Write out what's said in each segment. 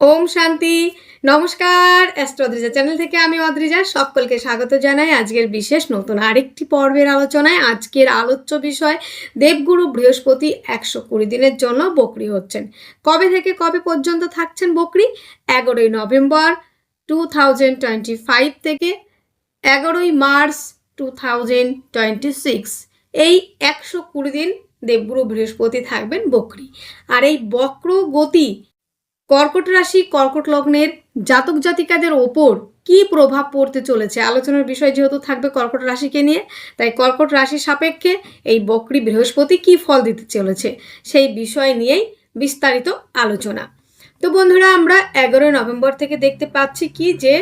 ওম শান্তি। নমস্কার অ্যাস্ট্রোদ্রিজা চ্যানেল থেকে আমি অদ্রিজা, সকলকে স্বাগত জানাই আজকের বিশেষ নতুন আরেকটি পর্বের আলোচনায়। আজকের আলোচ্য বিষয়, দেবগুরু বৃহস্পতি একশো কুড়ি দিনের জন্য বকরি হচ্ছেন। কবে থেকে কবে পর্যন্ত থাকছেন বকরি? এগারোই November two thousand twenty five থেকে এগারোই March two thousand twenty six এই একশো কুড়ি দিন দেবগুরু বৃহস্পতি থাকবেন বকরি। আর এই বক্র গতি কর্কট রাশি, কর্কট লগ্নের জাতক জাতিকাদের ওপর কি প্রভাব পড়তে চলেছে? আলোচনার বিষয় যেহেতু থাকবে কর্কট রাশিকে নিয়ে, তাই কর্কট রাশি সাপেক্ষে এই বকরি বৃহস্পতি কি ফল দিতে চলেছে সেই বিষয় নিয়েই বিস্তারিত আলোচনা। তো বন্ধুরা, আমরা এগারোই নভেম্বর থেকে দেখতে পাচ্ছি কি যে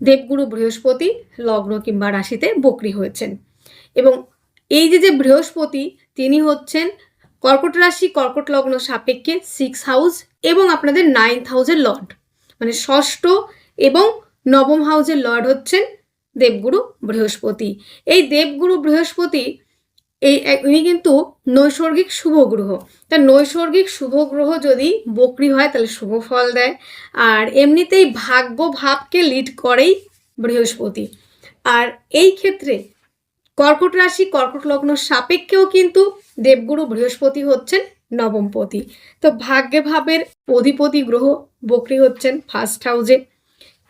দেবগুরু বৃহস্পতি লগ্ন কিংবা রাশিতে বকরি হয়েছেন। এবং এই যে যে বৃহস্পতি, তিনি হচ্ছেন কর্কট রাশি, কর্কট লগ্ন সাপেক্ষে সিক্স হাউস এবং আপনাদের নাইন্থ হাউজের লর্ড মানে ষষ্ঠ এবং নবম হাউসের লর্ড হচ্ছেন দেবগুরু বৃহস্পতি। এই দেবগুরু বৃহস্পতি, এই ইনি কিন্তু নৈসর্গিক শুভ গ্রহ। তা নৈসর্গিক শুভ গ্রহ যদি বকরি হয়, তাহলে শুভ ফল দেয়। আর এমনিতেই ভাগ্য ভাবকে লিড করেই বৃহস্পতি। আর এই ক্ষেত্রে কর্কট রাশি, কর্কট লগ্ন সাপেক্ষেও কিন্তু দেবগুরু বৃহস্পতি হচ্ছেন নবমপতি তো ভাগ্যে ভাবের অধিপতি গ্রহ বকরি হচ্ছেন ফার্স্ট হাউজে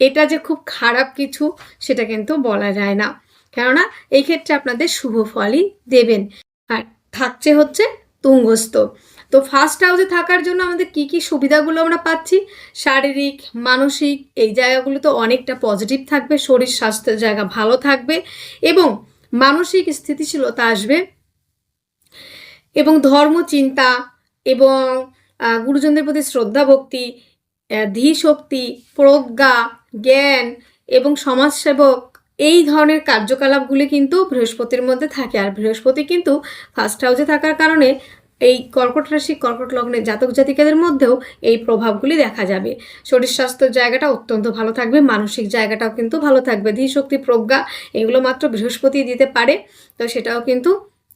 এটা যে খুব খারাপ কিছু, সেটা কিন্তু বলা যায় না। কেননা এই ক্ষেত্রে আপনাদের শুভ ফলই দেবেন। আর থাকছে হচ্ছে তুঙ্গস্থ। তো ফার্স্ট হাউসে থাকার জন্য আমাদের কি কি সুবিধাগুলো আমরা পাচ্ছি? শারীরিক, মানসিক, এই জায়গাগুলো তো অনেকটা পজিটিভ থাকবে, শরীর, স্বাস্থ্যের জায়গা ভালো থাকবে এবং মানসিক স্থিতিশীলতা আসবে। এবং ধর্ম চিন্তা এবং গুরুজনদের প্রতি শ্রদ্ধা ভক্তি আহ, ধী শক্তি প্রজ্ঞা জ্ঞান এবং সমাজসেবক এই ধরনের কার্যকলাপগুলি কিন্তু বৃহস্পতির মধ্যে থাকে। আর বৃহস্পতি কিন্তু ফার্স্ট হাউসে থাকার কারণে এই কর্কট রাশি কর্কট লগ্নের জাতক জাতিকাদের মধ্যেও এই প্রভাবগুলি দেখা যাবে। শরীর স্বাস্থ্যের জায়গাটা অত্যন্ত ভালো থাকবে মানসিক জায়গাটাও কিন্তু ভালো থাকবে। ধী শক্তি প্রজ্ঞা এগুলো মাত্র বৃহস্পতি দিতে পারে। তো সেটাও কিন্তু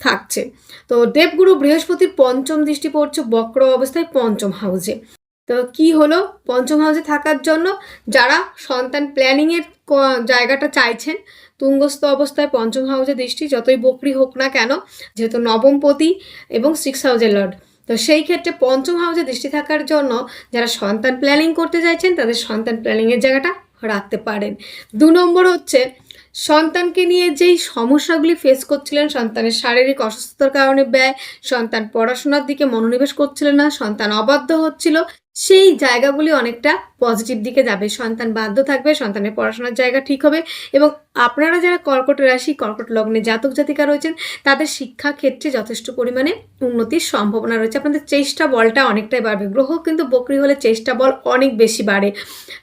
থাকছে। তো দেবগুরু বৃহস্পতির পঞ্চম দৃষ্টি পড়ছে বক্র অবস্থায় পঞ্চম হাউসে তো কি হলো পঞ্চম হাউসে থাকার জন্য? যারা সন্তান প্ল্যানিংয়ের জায়গাটা চাইছেন, তুঙ্গস্থ অবস্থায় পঞ্চম হাউসে দৃষ্টি, যতই বকরি হোক না কেন, যেহেতু নবমপতি এবং সিক্স হাউসের লর্ড। তো সেই ক্ষেত্রে পঞ্চম হাউসে দৃষ্টি থাকার জন্য যারা সন্তান প্ল্যানিং করতে চাইছেন, তাদের সন্তান প্ল্যানিংয়ের জায়গাটা রাখতে পারেন। দু নম্বর হচ্ছে সন্তানকে নিয়ে যেই সমস্যাগুলি ফেস করছিলেন, সন্তানের শারীরিক অসুস্থতার কারণে ব্যয়, সন্তান পড়াশোনার দিকে মনোনিবেশ করছিলেন না, সন্তান অবাধ্য হচ্ছিল সেই জায়গাগুলি অনেকটা পজিটিভ দিকে যাবে। সন্তান বাধ্য থাকবে, সন্তানের পড়াশোনার জায়গা ঠিক হবে এবং আপনারা যারা কর্কট রাশি, কর্কট লগ্নে জাতক জাতিকা রয়েছেন, তাদের শিক্ষা ক্ষেত্রে যথেষ্ট পরিমাণে উন্নতির সম্ভাবনা রয়েছে। আপনাদের চেষ্টা বলটা অনেকটাই বাড়বে। গ্রহ কিন্তু বকরি হলে চেষ্টা বল অনেক বেশি বাড়ে।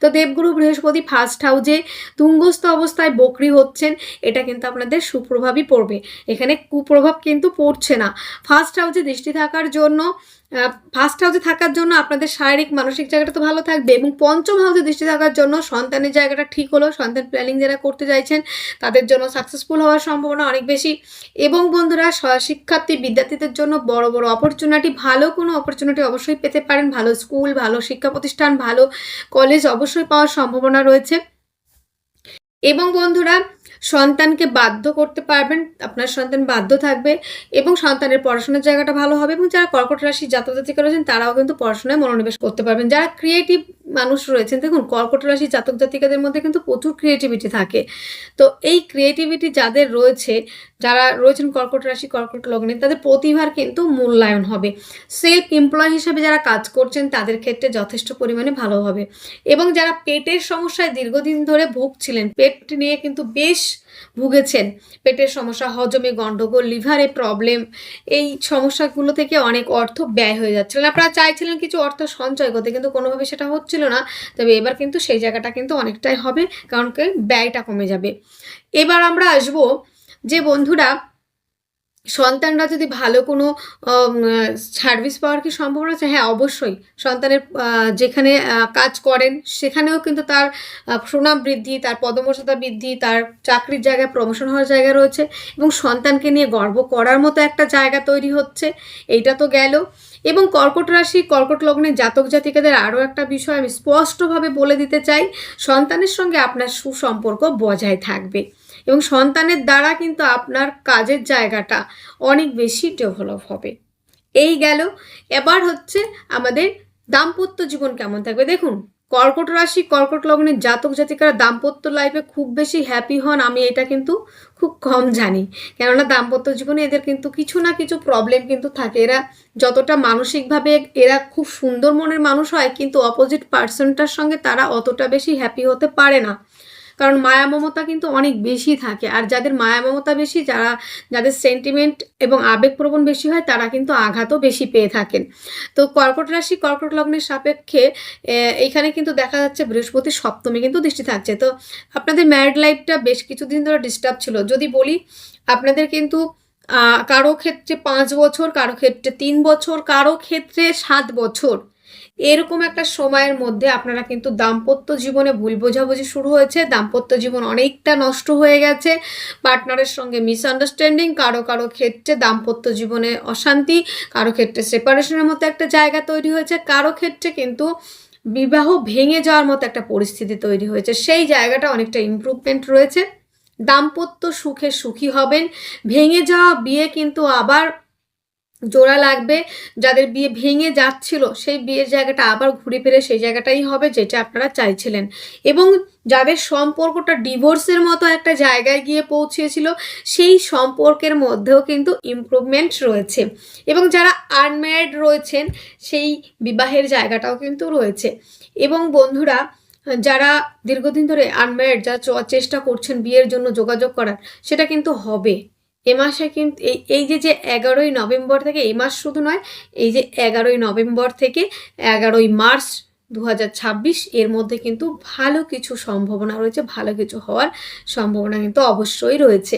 তো দেবগুরু বৃহস্পতি ফার্স্ট হাউজে তুঙ্গস্থ অবস্থায় বকরি হচ্ছেন, এটা কিন্তু আপনাদের সুপ্রভাবই পড়বে। এখানে কুপ্রভাব কিন্তু পড়ছে না। ফার্স্ট হাউজে দৃষ্টি থাকার জন্য ফার্স্ট হাউসে থাকার জন্য আপনাদের শারীরিক, মানসিক জায়গাটা তো ভালো থাকবে এবং পঞ্চম হাউসে দৃষ্টি থাকার জন্য সন্তানের জায়গাটা ঠিক হলো। সন্তান প্ল্যানিং যারা করতে চাইছেন, তাদের জন্য সাকসেসফুল হওয়ার সম্ভাবনা অনেক বেশি। এবং বন্ধুরা শিক্ষার্থী, বিদ্যার্থীদের জন্য বড় বড় অপরচুনিটি ভালো কোনো অপরচুনিটি অবশ্যই পেতে পারেন। ভালো স্কুল ভালো শিক্ষা প্রতিষ্ঠান ভালো কলেজ অবশ্যই পাওয়ার সম্ভাবনা রয়েছে। এবং বন্ধুরা, সন্তানকে বাধ্য করতে পারবেন, আপনার সন্তান বাধ্য থাকবে এবং সন্তানের পড়াশোনার জায়গাটা ভালো হবে এবং যারা কর্কট রাশি জাতক রয়েছেন, তারাও কিন্তু পড়াশোনায় মনোনিবেশ করতে পারবেন। যারা ক্রিয়েটিভ মানুষ রয়েছেন, দেখুন, কর্কট রাশি জাতক জাতিকাদের মধ্যে কিন্তু প্রচুর ক্রিয়েটিভিটি থাকে। তো এই ক্রিয়েটিভিটি যাদের রয়েছে যারা রয়েছেন কর্কট রাশি, কর্কট লগ্নে, তাদের প্রতিভার কিন্তু মূল্যায়ন হবে। সেলফ এমপ্লয় হিসেবে যারা কাজ করছেন, তাদের ক্ষেত্রে যথেষ্ট পরিমাণে ভালো হবে। এবং যারা পেটের সমস্যায় দীর্ঘদিন ধরে ভুগছিলেন, পেট নিয়ে কিন্তু বেশ ভুগেছেন। পেটের সমস্যা, হজমে গন্ডগোল, লিভারে প্রবলেম এই সমস্যাগুলো থেকে অনেক অর্থ ব্যয় হয়ে যাচ্ছিলেন আপনারা চাইছিলেন কিছু অর্থ সঞ্চয় করতে, কিন্তু কোনোভাবে সেটা হচ্ছিল না। তবে এবার কিন্তু সেই জায়গাটা কিন্তু অনেকটাই হবে, কারণ কি ব্যয়টা কমে যাবে। এবার আমরা আসব যে বন্ধুরা, সন্তানরা যদি ভালো কোনো সার্ভিস পাওয়ার কি সম্ভাবনা আছে? হ্যাঁ অবশ্যই। সন্তানের যেখানে কাজ করেন, সেখানেও কিন্তু তার সুনাম বৃদ্ধি, তার পদমর্যাদা বৃদ্ধি, তার চাকরির জায়গায় প্রমোশন হওয়ার জায়গা রয়েছে এবং সন্তানকে নিয়ে গর্ব করার মতো একটা জায়গা তৈরি হচ্ছে, এইটা তো গেল। এবং কর্কট রাশি, কর্কট লগ্নে জাতক জাতিকাদের আরও একটা বিষয় আমি স্পষ্টভাবে বলে দিতে চাই, সন্তানের সঙ্গে আপনার সুসম্পর্ক বজায় থাকবে। এবং সন্তানের দ্বারা কিন্তু আপনার কাজের জায়গাটা অনেক বেশি ডেভেলপ হবে। এই গেল। এবার হচ্ছে আমাদের দাম্পত্য জীবন কেমন থাকবে? দেখুন, কর্কট রাশি, কর্কট লগ্নের জাতক জাতিকারা দাম্পত্য লাইফে খুব বেশি হ্যাপি হন, আমি এটা কিন্তু খুব কম জানি। কেননা দাম্পত্য জীবনে এদের কিন্তু কিছু না কিছু প্রবলেম কিন্তু থাকে। এরা যতটা মানসিকভাবে এরা খুব সুন্দর মনের মানুষ হয়, কিন্তু অপোজিট পার্সনটার সঙ্গে তারা অতটা বেশি হ্যাপি হতে পারে না। কারণ মায়া মমতা কিন্তু অনেক বেশি থাকে। আর যাদের মায়া মমতা বেশি, যারা, যাদের সেন্টিমেন্ট এবং আবেগপ্রবণ বেশি হয়, তারা কিন্তু আঘাতও বেশি পেয়ে থাকেন। তো কর্কট রাশি, কর্কট লগ্নের সাপেক্ষে এইখানে কিন্তু দেখা যাচ্ছে বৃহস্পতি সপ্তমী কিন্তু দৃষ্টি থাকছে। তো আপনাদের ম্যারিড লাইফটা বেশ কিছুদিন ধরে ডিস্টার্ব ছিল। যদি বলি, আপনাদের কিন্তু কারও ক্ষেত্রে পাঁচ বছর, কারও ক্ষেত্রে তিন বছর, কারও ক্ষেত্রে সাত বছর। এরকম একটা সময়ের মধ্যে আপনারা কিন্তু দাম্পত্য জীবনে ভুল বোঝাবুঝি শুরু হয়েছে, দাম্পত্য জীবন অনেকটা নষ্ট হয়ে গেছে পার্টনারের সঙ্গে মিসআন্ডারস্ট্যান্ডিং কারও কারও ক্ষেত্রে দাম্পত্য জীবনে অশান্তি, কারও ক্ষেত্রে সেপারেশনের মতো একটা জায়গা তৈরি হয়েছে, কারও ক্ষেত্রে কিন্তু বিবাহ ভেঙে যাওয়ার মতো একটা পরিস্থিতি তৈরি হয়েছে, সেই জায়গাটা অনেকটা ইমপ্রুভমেন্ট রয়েছে। দাম্পত্য সুখে সুখী হবেন, ভেঙে যাওয়া বিয়ে কিন্তু আবার জোড়া লাগবে, যাদের বিয়ে ভেঙে যাচ্ছিল, সেই বিয়ের জায়গাটা আবার ঘুরে ফিরে সেই জায়গাটাই হবে যেটা আপনারা চাইছিলেন। এবং যাদের সম্পর্কটা ডিভোর্সের মতো একটা জায়গায় গিয়ে পৌঁছেছিল, সেই সম্পর্কের মধ্যেও কিন্তু ইমপ্রুভমেন্ট রয়েছে। এবং যারা আনম্যারিড রয়েছেন, সেই বিবাহের জায়গাটাও কিন্তু রয়েছে। এবং বন্ধুরা, যারা দীর্ঘদিন ধরে আনম্যারিড যারা চেষ্টা করছেন বিয়ের জন্য যোগাযোগ করার, সেটা কিন্তু হবে। এ মাসে কিন্তু এই এই যে যে এগারোই নভেম্বর থেকে, এই মাস শুধু নয়, এই যে এগারোই নভেম্বর থেকে এগারোই মার্চ দু এর মধ্যে কিন্তু ভালো কিছু সম্ভাবনা রয়েছে, ভালো কিছু হওয়ার সম্ভাবনা কিন্তু অবশ্যই রয়েছে।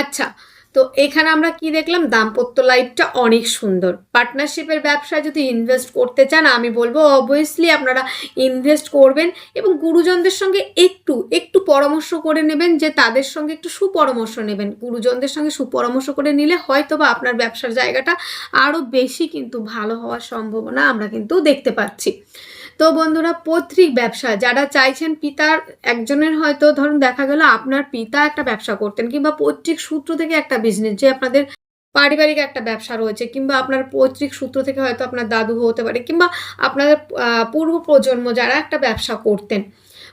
আচ্ছা তো এখানে আমরা কি দেখলাম? দাম্পত্য লাইফটা অনেক সুন্দর। পার্টনারশিপের ব্যবসায় যদি ইনভেস্ট করতে চান, আমি বলব অবভিয়াসলি আপনারা ইনভেস্ট করবেন এবং গুরুজনদের সঙ্গে একটু একটু পরামর্শ করে নেবেন যে তাদের সঙ্গে একটু সুপরামর্শ নেবেন। গুরুজনদের সঙ্গে সুপরামর্শ করে নিলে হয়তো বা আপনার ব্যবসার জায়গাটা আরও বেশি কিন্তু ভালো হওয়ার সম্ভাবনা আমরা কিন্তু দেখতে পাচ্ছি। তো বন্ধুরা, পৈতৃক ব্যবসা, যারা চাইছেন পিতার, একজনের হয়তো ধরুন দেখা গেল আপনার পিতা একটা ব্যবসা করতেন কিংবা পৈতৃক সূত্র থেকে একটা বিজনেস যে আপনাদের পারিবারিক একটা ব্যবসা রয়েছে কিংবা আপনার পৈতৃক সূত্র থেকে হয়তো আপনার দাদু হতে পারে কিংবা আপনাদের পূর্ব প্রজন্ম যারা একটা ব্যবসা করতেন,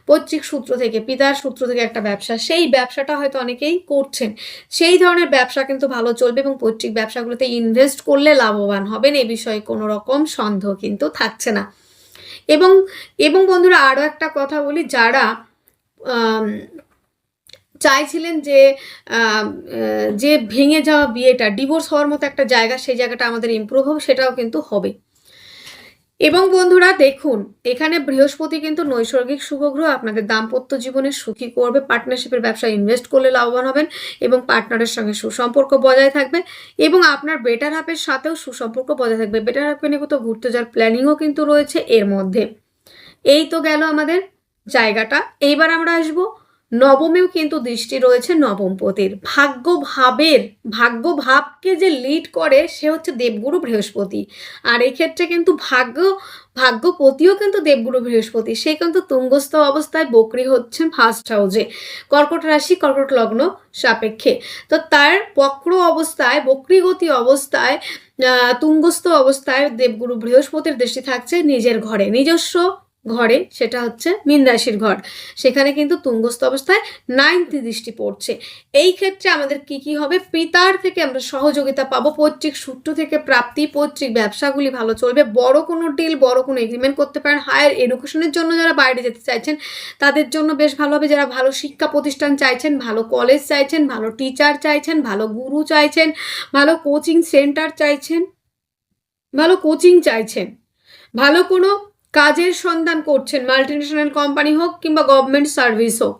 পৈতৃক সূত্র থেকে, পিতার সূত্র থেকে একটা ব্যবসা, সেই ব্যবসাটা হয়তো অনেকেই করছেন। সেই ধরনের ব্যবসা কিন্তু ভালো চলবে এবং পৈতৃক ব্যবসাগুলোতে ইনভেস্ট করলে লাভবান হবেন, এ বিষয়ে কোনো রকম সন্দেহ কিন্তু থাকছে না। এবং এবং বন্ধুরা আরও একটা কথা বলি, যারা চাইছিলেন যে যে ভেঙে যাওয়া বিয়েটা ডিভোর্স হওয়ার মতো একটা জায়গা, সেই জায়গাটা আমাদের ইম্প্রুভ হবে, সেটাও কিন্তু হবে। এবং বন্ধুরা দেখুন, এখানে বৃহস্পতি কিন্তু নৈসর্গিক শুভগ্রহ আপনাদের দাম্পত্য জীবনে সুখী করবে পার্টনারশিপের ব্যবসায় ইনভেস্ট করলে লাভবান হবেন এবং পার্টনারের সঙ্গে সুসম্পর্ক বজায় থাকবে এবং আপনার বেটার হাফের সাথেও সুসম্পর্ক বজায় থাকবে। বেটার হাফকে নিয়ে কোথাও ঘুরতে যাওয়ার প্ল্যানিংও কিন্তু রয়েছে এর মধ্যে। এই তো গেল আমাদের জায়গাটা। এইবার আমরা আসব নবমেও কিন্তু দৃষ্টি রয়েছে নবমপতির। ভাগ্য ভাবের ভাগ্য ভাবকে যে লিড করে সে হচ্ছে দেবগুরু বৃহস্পতি। আর এই ক্ষেত্রে কিন্তু ভাগ্য, ভাগ্যপতিও কিন্তু দেবগুরু বৃহস্পতি। সে কিন্তু তুঙ্গস্থ অবস্থায় বকরি হচ্ছেন ফার্স্ট হাউসে কর্কট রাশি, কর্কট লগ্ন সাপেক্ষে। তো তার বক্র অবস্থায়, বক্রিগতি অবস্থায় তুঙ্গস্থ অবস্থায় দেবগুরু বৃহস্পতির দৃষ্টি থাকছে নিজের ঘরে। নিজস্ব ঘরে, সেটা হচ্ছে মীন রাশির ঘর। সেখানে কিন্তু তুঙ্গস্থ অবস্থায় নাইনথ দৃষ্টি পড়ছে। এই ক্ষেত্রে আমাদের কি কি হবে? পিতার থেকে আমরা সহযোগিতা পাবো, পৈতৃক সূত্র থেকে প্রাপ্তি, পৈতৃক ব্যবসাগুলি ভালো চলবে, বড় কোনো ডিল বড় কোনো এগ্রিমেন্ট করতে পারেন হায়ার এডুকেশনের জন্য যারা বাইরে যেতে চাইছেন, তাদের জন্য বেশ ভালো হবে। যারা ভালো শিক্ষা প্রতিষ্ঠান চাইছেন, ভালো কলেজ চাইছেন, ভালো টিচার চাইছেন, ভালো গুরু চাইছেন, ভালো কোচিং সেন্টার চাইছেন, ভালো কোচিং চাইছেন, ভালো কোনো কাজের সন্ধান করছেন মাল্টিনেশনাল কোম্পানি হোক কিংবা গভর্নমেন্ট সার্ভিস হোক।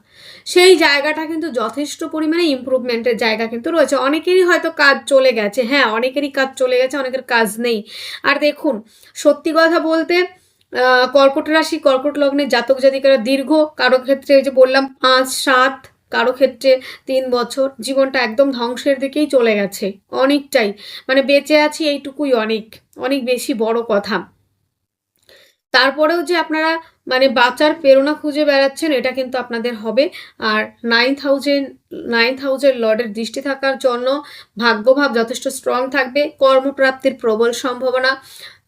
সেই জায়গাটা কিন্তু যথেষ্ট পরিমাণে ইম্প্রুভমেন্টের জায়গা কিন্তু রয়েছে। অনেকেরই হয়তো কাজ চলে গেছে। হ্যাঁ অনেকেরই কাজ চলে গেছে, অনেকের কাজ নেই। আর দেখুন, সত্যি কথা বলতে কর্কট রাশি, কর্কট লগ্নে জাতক জাতিকারা দীর্ঘ, কারও ক্ষেত্রে যে বললাম, পাঁচ, সাত, কারও ক্ষেত্রে তিন বছর, জীবনটা একদম ধ্বংসের দিকেই চলে গেছে। অনেকটাই। মানে বেঁচে আছি এইটুকুই অনেক। অনেক বেশি বড় কথা। তারপরেও যে আপনারা মানে বাঁচার প্রেরণা খুঁজে বেড়াচ্ছেন, এটা কিন্তু আপনাদের হবে। আর নাইন থাউজেন্ড নাইন থাউজেন্ড লর্ডের দৃষ্টি থাকার জন্য ভাগ্যভাব যথেষ্ট স্ট্রং থাকবে। কর্মপ্রাপ্তির প্রবল সম্ভাবনা।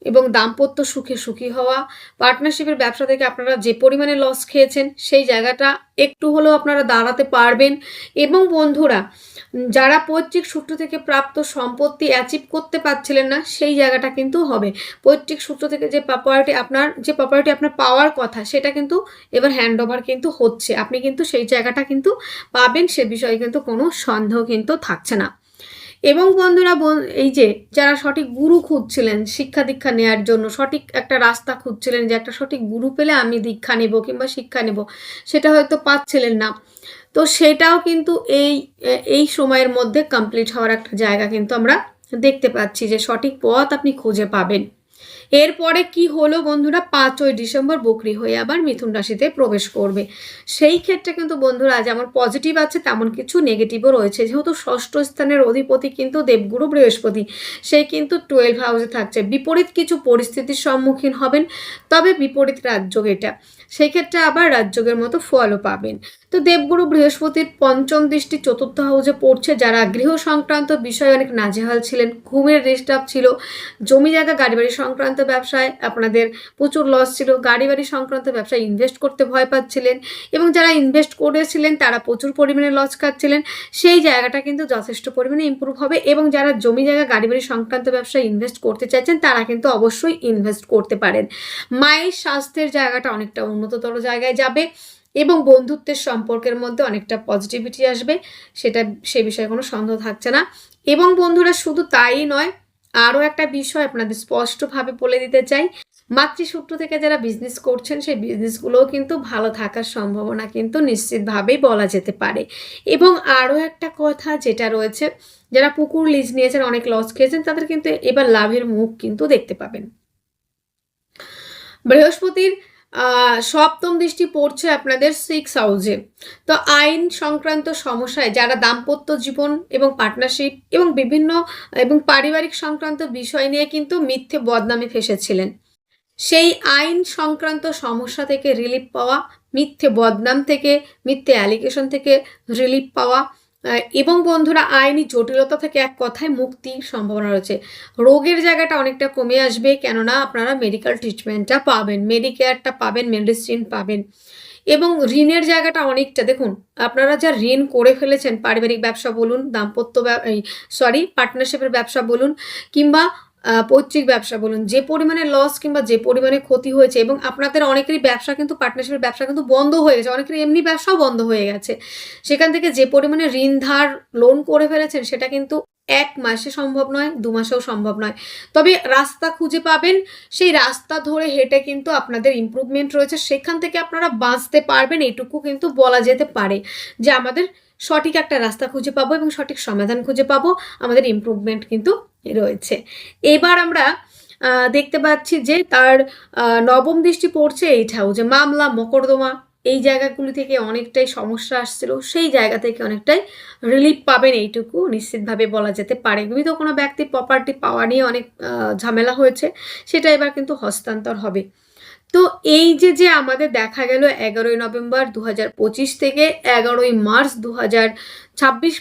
এবং দাম্পত্য সুখে সুখী হওয়া। পার্টনারশিপের ব্যবসা থেকে আপনারা যে পরিমাণে লস খেয়েছেন, সেই জায়গাটা একটু হলেও আপনারা দাঁড়াতে পারবেন। এবং বন্ধুরা, যারা পৈতৃক সূত্র থেকে প্রাপ্ত সম্পত্তি অ্যাচিভ করতে পারছিলেন না, সেই জায়গাটা কিন্তু হবে। পৈতৃক সূত্র থেকে যে প্রপার্টি আপনার, যে প্রপার্টি আপনার পাওয়ার কথা, সেটা কিন্তু এবার হ্যান্ড ওভার কিন্তু হচ্ছে। আপনি কিন্তু সেই জায়গাটা কিন্তু পাবেন, সে বিষয়ে কিন্তু কোনো সন্দেহ কিন্তু থাকছে না। এবং বন্ধুরা, বন- এই যে যারা সঠিক গুরু খুঁজছিলেন, শিক্ষা দীক্ষা নেওয়ার জন্য সঠিক একটা রাস্তা খুঁজছিলেন যে একটা সঠিক গুরু পেলে আমি দীক্ষা নেব কিংবা শিক্ষা নেব, সেটা হয়তো পাচ্ছিলেন না। তো সেটাও কিন্তু এই এই সময়ের মধ্যে কমপ্লিট হওয়ার একটা জায়গা কিন্তু আমরা দেখতে পাচ্ছি যে সঠিক পথ আপনি খুঁজে পাবেন। এরপরে কি হলো বন্ধুরা? পাঁচই ডিসেম্বর বকরি হয়ে আবার মিথুন রাশিতে প্রবেশ করবে। সেই ক্ষেত্রে কিন্তু বন্ধুরা যেমন পজিটিভ আছে, তেমন কিছু নেগেটিভও রয়েছে। যেহেতু ষষ্ঠ স্থানের অধিপতি কিন্তু দেবগুরু বৃহস্পতি সেই কিন্তু টুয়েলভ হাউসে থাকছে। বিপরীত কিছু পরিস্থিতির সম্মুখীন হবেন, তবে বিপরীত রাজযোগ এটা। সেই ক্ষেত্রে আবার রাজযোগের মতো ফলও পাবেন। তো দেবগুরু বৃহস্পতির পঞ্চম দৃষ্টি চতুর্থ হাউসে পড়ছে। যারা গৃহ সংক্রান্ত বিষয়ে অনেক নাজেহাল ছিলেন, ঘুমের ডিস্টার্ব ছিল, জমি জায়গা গাড়ি বাড়ি সংক্রান্ত ব্যবসায়, আপনাদের প্রচুর লস ছিল। গাড়ি বাড়ি সংক্রান্ত ব্যবসায় ইনভেস্ট করতে ভয় পাচ্ছিলেন এবং যারা ইনভেস্ট করেছিলেন, তারা প্রচুর পরিমাণে লস খাচ্ছিলেন। সেই জায়গাটা কিন্তু যথেষ্ট পরিমাণে ইম্প্রুভ হবে এবং যারা জমি জায়গা গাড়ি বাড়ি সংক্রান্ত ব্যবসায় ইনভেস্ট করতে চাইছেন, তারা কিন্তু অবশ্যই ইনভেস্ট করতে পারেন। মায়ের স্বাস্থ্যের জায়গাটা অনেকটা উন্নততর জায়গায় যাবে এবং বন্ধুত্বের সম্পর্কের মধ্যে অনেকটা পজিটিভিটি আসবে। সেটা, সে বিষয়ে কোনো সন্দেহ থাকছে না। এবং বন্ধুরা, শুধু তাই নয় আরও একটা বিষয় আপনাদের স্পষ্টভাবে বলে দিতে চাই। মাতৃসূত্র থেকে যারা বিজনেস করছেন, সেই বিজনেসগুলোও কিন্তু ভালো থাকার সম্ভাবনা কিন্তু নিশ্চিতভাবেই বলা যেতে পারে। এবং আরও একটা কথা যেটা রয়েছে, যারা পুকুর লিজ নিয়েছেন, অনেক লস খেয়েছেন, তাদের কিন্তু এবার লাভের মুখ কিন্তু দেখতে পাবেন। বৃহস্পতির সপ্তম দৃষ্টি পড়ছে আপনাদের সিক্স হাউসে তো আইন সংক্রান্ত সমস্যায় যারা দাম্পত্য জীবন এবং পার্টনারশিপ এবং বিভিন্ন এবং পারিবারিক সংক্রান্ত বিষয় নিয়ে কিন্তু মিথ্যে বদনামে ফেসেছিলেন। সেই আইন সংক্রান্ত সমস্যা থেকে রিলিফ পাওয়া, মিথ্যে বদনাম থেকে, মিথ্যে অ্যালিগেশন থেকে রিলিফ পাওয়া এবং বন্ধুরা আইনি জটিলতা থেকে এক কথায় মুক্তির সম্ভাবনা রয়েছে। রোগের জায়গাটা অনেকটা কমে আসবে, কেননা আপনারা মেডিকেল ট্রিটমেন্টটা পাবেন মেডিকেয়ারটা পাবেন মেডিসিন পাবেন। এবং ঋণের জায়গাটা অনেকটা, দেখুন, আপনারা যা ঋণ করে ফেলেছেন, পারিবারিক ব্যবসা বলুন, দাম্পত্য সরি পার্টনারশিপের ব্যবসা বলুন, কিংবা পৈতৃক ব্যবসা বলুন, যে পরিমাণে লস কিংবা যে পরিমাণে ক্ষতি হয়েছে এবং আপনাদের অনেকেরই ব্যবসা কিন্তু পার্টনারশিপের ব্যবসা কিন্তু বন্ধ হয়ে গেছে অনেকের এমনি ব্যবসাও বন্ধ হয়ে গেছে। সেখান থেকে যে পরিমাণে ঋণ ধার লোন করে ফেলেছেন, সেটা কিন্তু এক মাসে সম্ভব নয়, দু মাসেও সম্ভব নয়। তবে রাস্তা খুঁজে পাবেন, সেই রাস্তা ধরে হেঁটে কিন্তু আপনাদের ইমপ্রুভমেন্ট রয়েছে, সেখান থেকে আপনারা বাঁচতে পারবেন এটুকু কিন্তু বলা যেতে পারে যে আমাদের সঠিক একটা রাস্তা খুঁজে পাবো এবং সঠিক সমাধান খুঁজে পাবো, আমাদের ইমপ্রুভমেন্ট কিন্তু রয়েছে। এবার আমরা দেখতে পাচ্ছি যে তার নবম দৃষ্টি পড়ছে এইটাও যে মামলা, মকদ্দমা, এই জায়গাগুলি থেকে অনেকটাই সমস্যা আসছিল, সেই জায়গা থেকে অনেকটাই রিলিফ পাবেন এইটুকু নিশ্চিতভাবে বলা যেতে পারে। তো কোনো ব্যক্তি প্রপার্টি পাওয়া নিয়ে অনেক ঝামেলা হয়েছে, সেটা এবার কিন্তু হস্তান্তর হবে। তো এই যে যে আমাদের দেখা গেল এগারোই নভেম্বর দু থেকে এগারোই মার্চ দু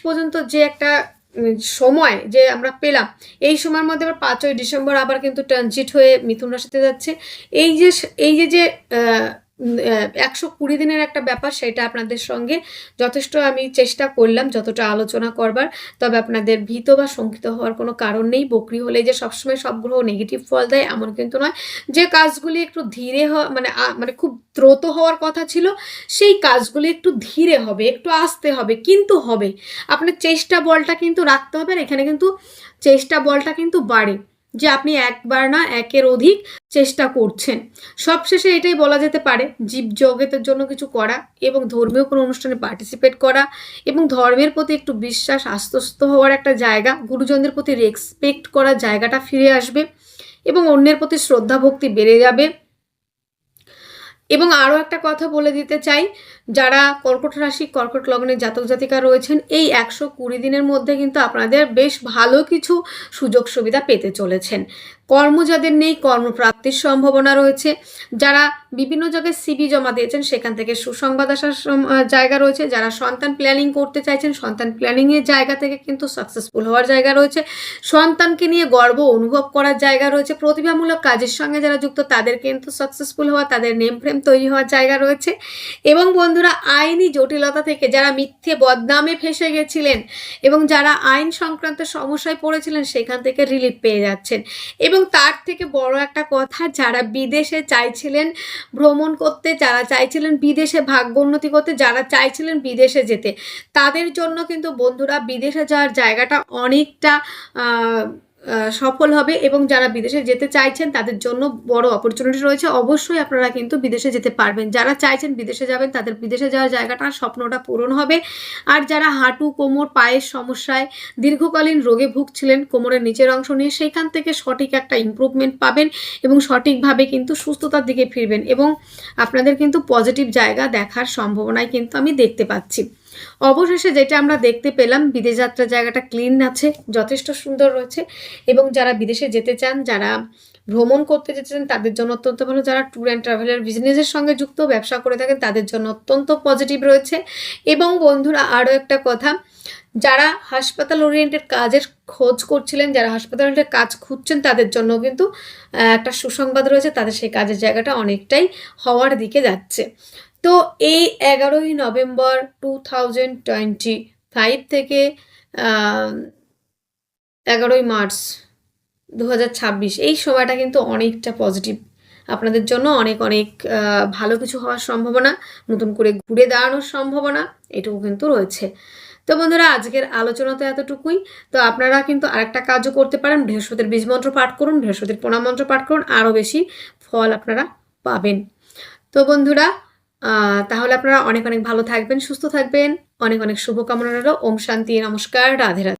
পর্যন্ত যে একটা সময় যে আমরা পেলাম। এই সময়ের মধ্যে আবার পাঁচই ডিসেম্বর আবার কিন্তু ট্রানজিট হয়ে মিথুন রাশিতে যাচ্ছে। এই যে এই যে যে একশো কুড়ি দিনের একটা ব্যাপার সেটা আপনাদের সঙ্গে যথেষ্ট আমি চেষ্টা করলাম যতটা আলোচনা করবার। তবে আপনাদের ভীত বা শঙ্কিত হওয়ার কোনো কারণ নেই। বকরি হলে যে সবসময় সব গ্রহ নেগেটিভ ফল দেয় এমন কিন্তু নয়। যে কাজগুলি একটু ধীরে মানে মানে খুব দ্রুত হওয়ার কথা ছিল, সেই কাজগুলি একটু ধীরে হবে, একটু আসতে হবে, কিন্তু হবে। আপনার চেষ্টা বলটা কিন্তু রাখতে হবে আর এখানে কিন্তু চেষ্টা বলটা কিন্তু বাড়ে। যে আপনি একবার না একের অধিক চেষ্টা করছেন। সবশেষে এটাই বলা যেতে পারে, জীব জগতের জন্য কিছু করা এবং ধর্মীয় কোনো অনুষ্ঠানে পার্টিসিপেট করা এবং ধর্মের প্রতি একটু বিশ্বাস আস্তস্ত হওয়ার একটা জায়গা, গুরুজনদের প্রতি রেসপেক্ট করার জায়গাটা ফিরে আসবে এবং অন্যের প্রতি শ্রদ্ধা ভক্তি বেড়ে যাবে। এবং আরও একটা কথা বলে দিতে চাই যারা কর্কট রাশি, কর্কট লগ্নের জাতক জাতিকা রয়েছেন, এই একশো কুড়ি দিনের মধ্যে কিন্তু আপনাদের বেশ ভালো কিছু সুযোগ সুবিধা পেতে চলেছেন। কর্ম যাদের নেই, কর্মপ্রাপ্তির সম্ভাবনা রয়েছে। যারা বিভিন্ন জায়গায় সিবি জমা দিয়েছেন, সেখান থেকে সুসংবাদ আসার জায়গা রয়েছে। যারা সন্তান প্ল্যানিং করতে চাইছেন, সন্তান প্ল্যানিংয়ের জায়গা থেকে কিন্তু সাকসেসফুল হওয়ার জায়গা রয়েছে। সন্তানকে নিয়ে গর্ব অনুভব করার জায়গা রয়েছে। প্রতিভামূলক কাজের সঙ্গে যারা যুক্ত, তাদের কিন্তু সাকসেসফুল হওয়া, তাদের নেম ফ্রেম তৈরি হওয়ার জায়গা রয়েছে। এবং বন্ধুরা, আইনি জটিলতা থেকে যারা মিথ্যে বদনামে ফেসে গেছিলেন এবং যারা আইন সংক্রান্ত সমস্যায় পড়েছিলেন, সেখান থেকে রিলিফ পেয়ে যাচ্ছেন। এবং তার থেকে বড় একটা কথা, যারা বিদেশে চাইছিলেন ভ্রমণ করতে, যারা চাইছিলেন বিদেশে ভাগ্য উন্নতি করতে, যারা চাইছিলেন বিদেশে যেতে, তাদের জন্য কিন্তু বন্ধুরা, বিদেশে যাওয়ার জায়গাটা অনেকটা সফল হবে এবং যারা বিদেশে যেতে চাইছেন, তাদের জন্য বড় অপরচুনিটি রয়েছে। অবশ্যই আপনারা কিন্তু বিদেশে যেতে পারবেন। যারা চাইছেন বিদেশে যাবেন, তাদের বিদেশে যাওয়ার জায়গাটা, স্বপ্নটা পূরণ হবে। আর যারা হাঁটু, কোমর, পায়ের সমস্যায় দীর্ঘকালীন রোগে ভুগছিলেন, কোমরের নিচের অংশ নিয়ে সেইখান থেকে সঠিক একটা ইম্প্রুভমেন্ট পাবেন এবং সঠিকভাবে কিন্তু সুস্থতার দিকে ফিরবেন এবং আপনাদের কিন্তু পজিটিভ জায়গা দেখার সম্ভাবনায় কিন্তু আমি দেখতে পাচ্ছি। অবশেষে যেটা আমরা দেখতে পেলাম, বিদেশ যাত্রার জায়গাটা ক্লিন আছে, যথেষ্ট সুন্দর রয়েছে এবং যারা বিদেশে যেতে চান, যারা ভ্রমণ করতে যেতে চান, তাদের জন্য অত্যন্ত ভালো। যারা ট্যুর অ্যান্ড ট্রাভেলের বিজনেসের সঙ্গে যুক্ত, ব্যবসা করে থাকেন, তাদের জন্য অত্যন্ত পজিটিভ রয়েছে। এবং বন্ধুরা, আরও একটা কথা, যারা হাসপাতাল ওরিয়েন্টেড কাজের খোঁজ করছিলেন, যারা হাসপাতাল ওরিয়েন্টেড কাজ খুঁজছেন, তাদের জন্য কিন্তু একটা সুসংবাদ রয়েছে। তাদের সেই কাজের জায়গাটা অনেকটাই হওয়ার দিকে যাচ্ছে। তো এই এগারোই November two thousand twenty five থেকে এগারোই মার্চ দু হাজার ছাব্বিশ, এই সময়টা কিন্তু অনেকটা পজিটিভ আপনাদের জন্য অনেক অনেক ভালো কিছু হওয়ার সম্ভাবনা, নতুন করে ঘুরে দাঁড়ানোর সম্ভাবনা, এটুকু কিন্তু রয়েছে। তো বন্ধুরা, আজকের আলোচনা তো এতটুকুই। তো আপনারা কিন্তু আরেকটা কাজও করতে পারেন, বৃহস্পতির বীজ মন্ত্র পাঠ করুন, বৃহস্পতির প্রণাম মন্ত্র পাঠ করুন, আরও বেশি ফল আপনারা পাবেন। তো বন্ধুরা তাহলে আপনারা অনেক অনেক ভালো থাকবেন, সুস্থ থাকবেন। অনেক অনেক শুভকামনা রইল। ওম শান্তি, নমস্কার, রাধে রাধে।